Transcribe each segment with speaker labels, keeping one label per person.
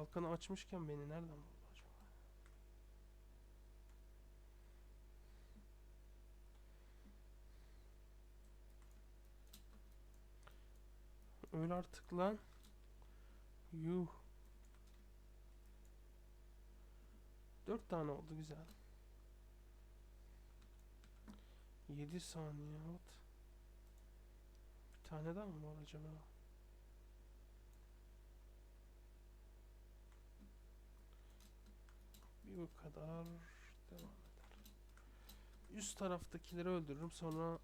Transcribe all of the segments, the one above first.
Speaker 1: Kalkanı açmışken beni nereden buldu acaba? Öl artık lan. Yuh. Dört tane oldu güzel. 7 saniye. Bir tane daha mı var acaba? Bir bu kadar devam eder. Üst taraftakileri öldürürüm sonra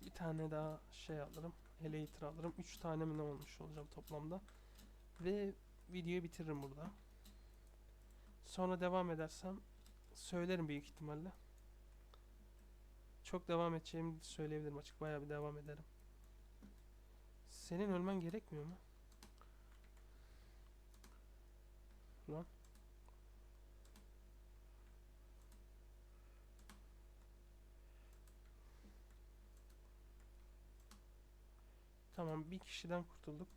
Speaker 1: bir tane daha şey alırım. Elater alırım. 3 tane mi ne olmuş olacağım toplamda. Ve videoyu bitiririm burada. Sonra devam edersem söylerim büyük ihtimalle. Çok devam edeceğimi söyleyebilirim açık. Bayağı bir devam ederim. Senin ölmen gerekmiyor mu? Lan. Tamam bir kişiden kurtulduk.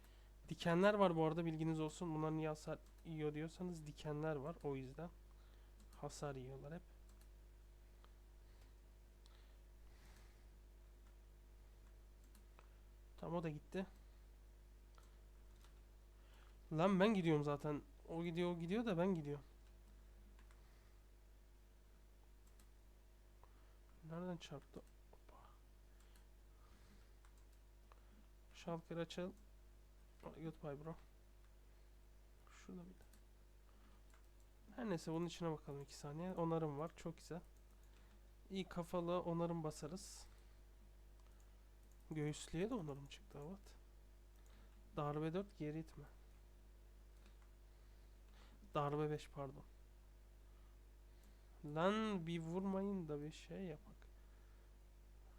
Speaker 1: Dikenler var bu arada bilginiz olsun. Bunlar niye hasar yiyor diyorsanız dikenler var o yüzden. Hasar yiyorlar hep. Tamam o da gitti. Lan ben gidiyorum zaten. O gidiyor o gidiyor da ben gidiyorum. Nereden çarptı? Şalkır açıl. Goodbye bro. Şurada bir. Her neyse bunun içine bakalım 2 saniye. Onarım var. Çok güzel. İyi kafalı onarım basarız. Göğüslüye de onarım çıktı evet. Darbe 4 geri itme. Darbe 5 pardon. Lan bir vurmayın da bir şey yapak.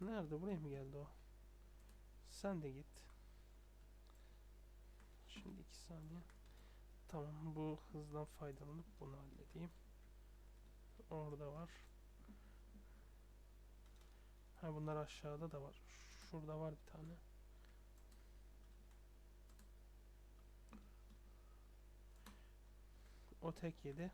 Speaker 1: Nerede buraya mı geldi o? Sen de git. Şimdi 2 saniye. Tamam bu hızdan faydalanıp bunu halledeyim. Orada var. Ha bunlar aşağıda da var. Şurada var bir tane. O tek yedi.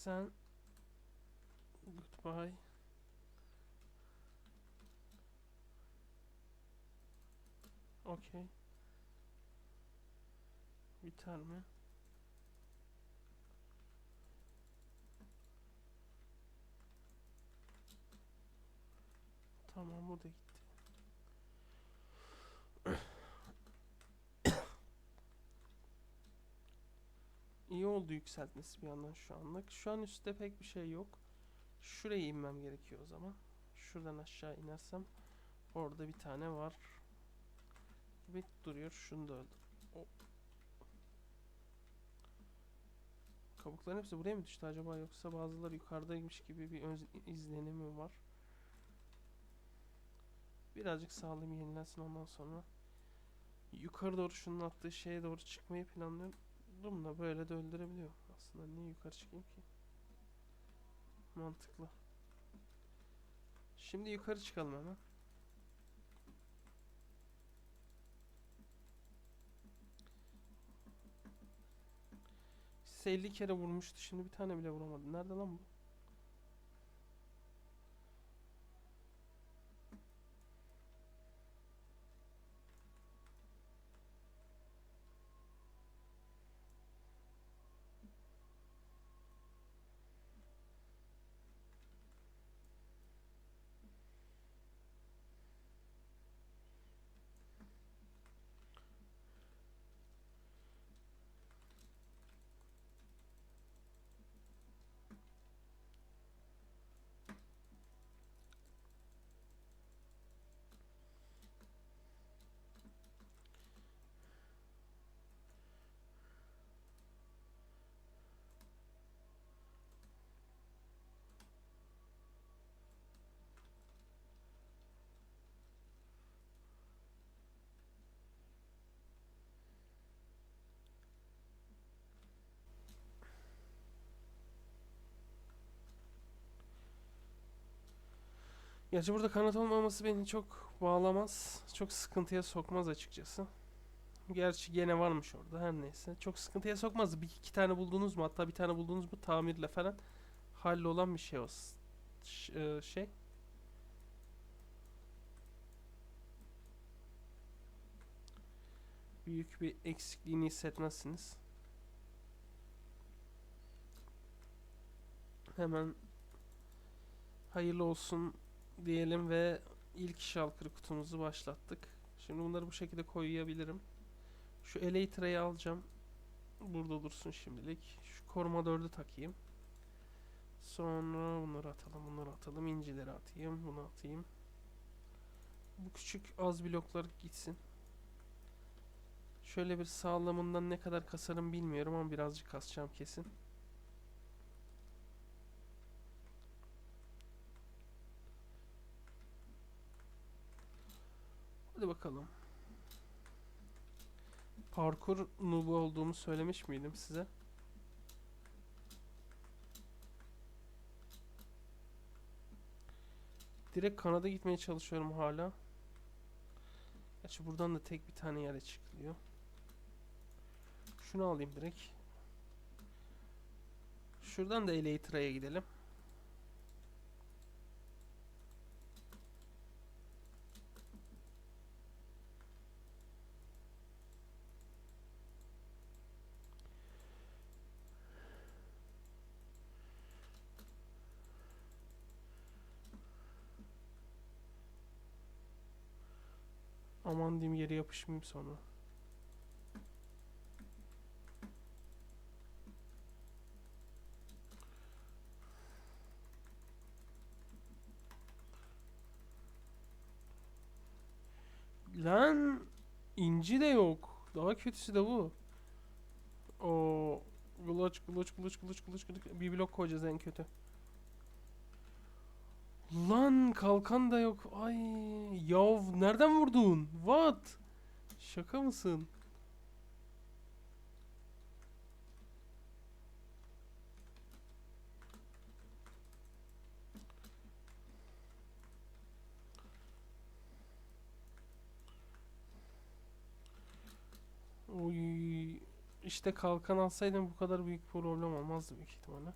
Speaker 1: Sen goodbye. Okey. Biter mi? Tamam bu da gitti. İyi oldu yükseltmesi bir yandan şu anlık. Şu an üstte pek bir şey yok. Şuraya inmem gerekiyor o zaman. Şuradan aşağı inersem orada bir tane var. Gibi duruyor. Şunu da öldür. O. Kabukların hepsi buraya mı düştü acaba yoksa bazıları yukarıdaymış gibi bir öz izlenimi var. Birazcık sağlığım yenilensin ondan sonra yukarı doğru şunun attığı şeye doğru çıkmayı planlıyorum. Bunu da böyle de öldürebiliyor. Aslında niye yukarı çıkayım ki? Mantıklı. Şimdi yukarı çıkalım hemen. Size 50 kere vurmuştu. Şimdi bir tane bile vuramadı. Nerede lan bu? Gerçi burada kanat olmaması beni çok bağlamaz. Çok sıkıntıya sokmaz açıkçası. Gerçi gene varmış orada her neyse. Çok sıkıntıya sokmaz. Bir iki tane buldunuz mu? Hatta bir tane buldunuz mu tamirle falan hallolan bir şey o. e, şey. Büyük bir eksikliğini hissetmezsiniz. Hemen hayırlı olsun diyelim ve ilk şalkır kutumuzu başlattık. Şimdi bunları bu şekilde koyabilirim. Şu Elytra'yı alacağım. Burada dursun şimdilik. Şu koruma 4'ü takayım. Sonra bunları atalım, bunları atalım. incileri atayım, bunu atayım. Bu küçük az bloklar gitsin. Şöyle bir sağlamından ne kadar kasarım bilmiyorum ama birazcık kasacağım kesin. Hadi bakalım. Parkur noobu olduğumu söylemiş miydim size? Direkt kanada gitmeye çalışıyorum hala. Gerçi buradan da tek bir tane yere çıkılıyor. Şunu alayım direkt. Şuradan da Elytra'ya gidelim. Aman diyeyim yere yapışmayayım sonra. Lan inci de yok. Daha kötüsü de bu. O kılıç kılıç kılıç kılıç kılıç bir blok koyacağız en kötü. Lan kalkan da yok. Ay yav nereden vurdun? What? Şaka mısın? Oy işte kalkan alsaydım bu kadar büyük problem olmazdı büyük ihtimalle.